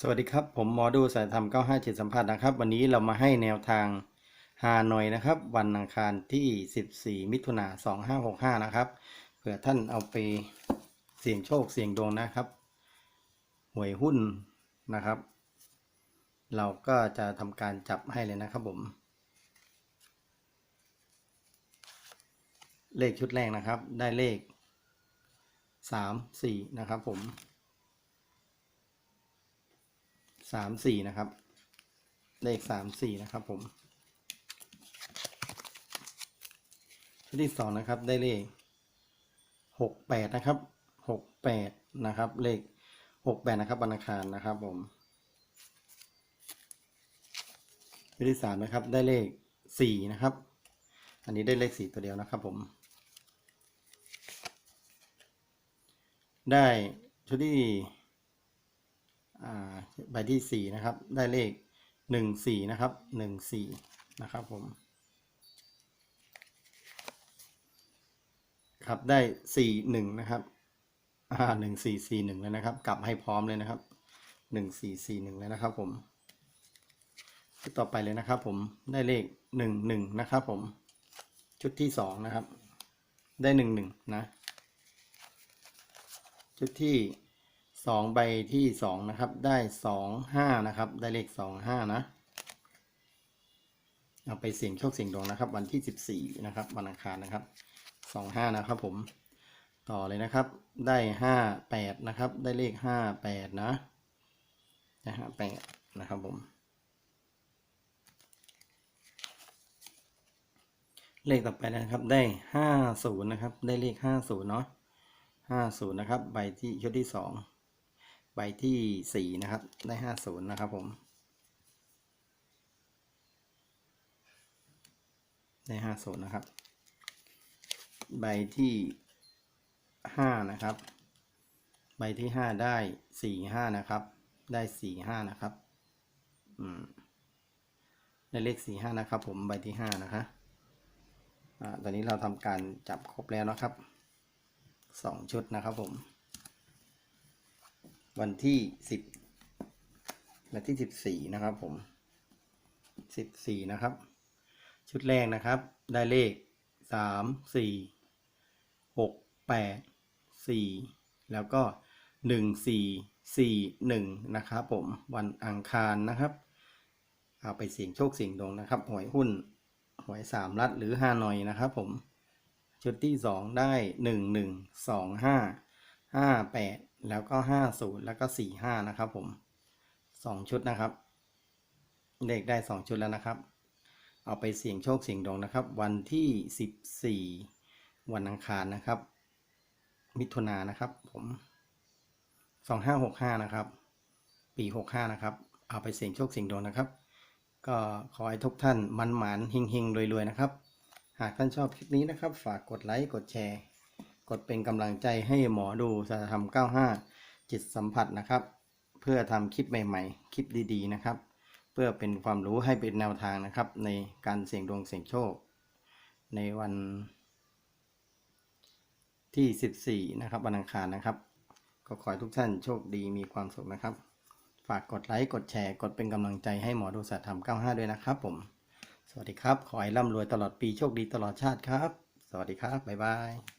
สวัสดีครับ ผมหมอดูสายธรรม95จิตสัมผัสนะครับ วันนี้เรามาให้แนวทางฮานอยนะครับ วันอังคารที่ 14 มิถุนา2565 นะครับเผื่อท่านเอาไปเสี่ยงโชคเสี่ยงดวงนะครับหวยหุ้นนะครับ เราก็จะทำการจับให้เลยนะครับผม เลขชุดแรกนะครับ ได้เลข 3 4 นะครับผม สามสี่นะครับ เลขสามสี่นะครับผม ชุดที่สองนะครับได้เลขหกแปดนะครับหกแปดนะครับ เลขหกแปดนะครับวันอังคารนะครับผมชุดที่สามนะครับได้เลขสี่นะครับ อันนี้ได้เลขสี่ตัวเดียวนะครับผม ได้ชุดที่ ใบที่สี่นะครับ ได้เลขหนึ่งสี่นะครับหนึ่งสี่นะครับผม ครับได้สี่หนึ่งนะครับอ่าหนึ่งสี่สี่หนึ่งเลยนะครับ กลับให้พร้อมเลยนะครับหนึ่งสี่สี่หนึ่งเลยนะครับผมชุดต่อไปเลยนะครับผมได้เลขหนึ่งหนึ่งนะครับผม ชุดที่สองนะครับ ได้หนึ่งหนึ่งนะ ชุดที่ สองใบที่สองนะครับ ได้สองห้านะครับ ได้เลขสองห้านะ เอาไปเสี่ยงโชคเสี่ยงดวงนะครับ วันที่สิบสี่นะครับวันอังคารนะครับสองห้านะครับผม ต่อเลยนะครับ ได้ห้าแปดนะครับ ได้เลขห้าแปดนะนะฮะแปดนะครับผม เลขต่อไปนะครับ ได้ห้าศูนย์นะครับ ได้เลขห้าศูนย์เนาะห้าศูนย์นะครับ ใบที่ชุดที่สอง ใบที่สี่นะครับ ได้ห้าศูนย์นะครับผม ได้ห้าศูนย์นะครับ ใบที่ห้านะครับ ใบที่ห้าได้สี่ห้านะครับ ได้สี่ห้านะครับ อืม ได้เลขสี่ห้านะครับ ผม ใบที่ห้านะคะอ่า ตอนนี้เราทำการจับครบแล้วนะครับสองชุดนะครับผม วันที่สิบวันที่สิบสี่นะครับผมสิบสี่นะครับ ชุดแรกนะครับ ได้เลขสามสี่หกแปดสี่แล้วก็หนึ่งสี่สี่หนึ่งนะครับผมวันอังคารนะครับ เอาไปเสี่ยงโชคเสี่ยงดวงนะครับ หวยหุ้นหวยสามรัดหรือห้าหน่อยนะครับผมชุดที่สองได้หนึ่งหนึ่งสองห้าห้าแปด แล้วก็ห้าศูนย์แล้วก็สี่ห้านะครับผมสองชุดนะครับ เลขได้สองชุดแล้วนะครับ เอาไปเสี่ยงโชคเสี่ยงดวงนะครับ วันที่สิบสี่วันอังคารนะครับ มิถุนายนะครับ ผมสองห้าหกห้านะครับ ปีหกห้านะครับ เอาไปเสี่ยงโชคเสี่ยงดวงนะครับ ก็ขอให้ทุกท่านมันหมานเฮงเฮงๆรวยๆนะครับ หากท่านชอบคลิปนี้นะครับ ฝากกดไลค์กดแชร์ กดเป็นกำลังใจให้หมอดูสารธรรม 95 จิตสัมผัสนะครับ เพื่อทำคลิปใหม่ ๆ คลิปดีๆ นะครับ เพื่อเป็นความรู้ให้เป็นแนวทางนะครับ ในการเสี่ยงดวงเสี่ยงโชค ในวันที่ 14 นะครับวันอังคารนะครับ ก็ขอให้ทุกท่านโชคดีมีความสุขนะครับ ฝากกดไลค์กดแชร์ กดเป็นกำลังใจให้หมอดูสารธรรม 95 ด้วยนะครับผม สวัสดีครับ ขอให้ร่ำรวยตลอดปีโชคดีตลอดชาติครับ สวัสดีครับบ๊ายบาย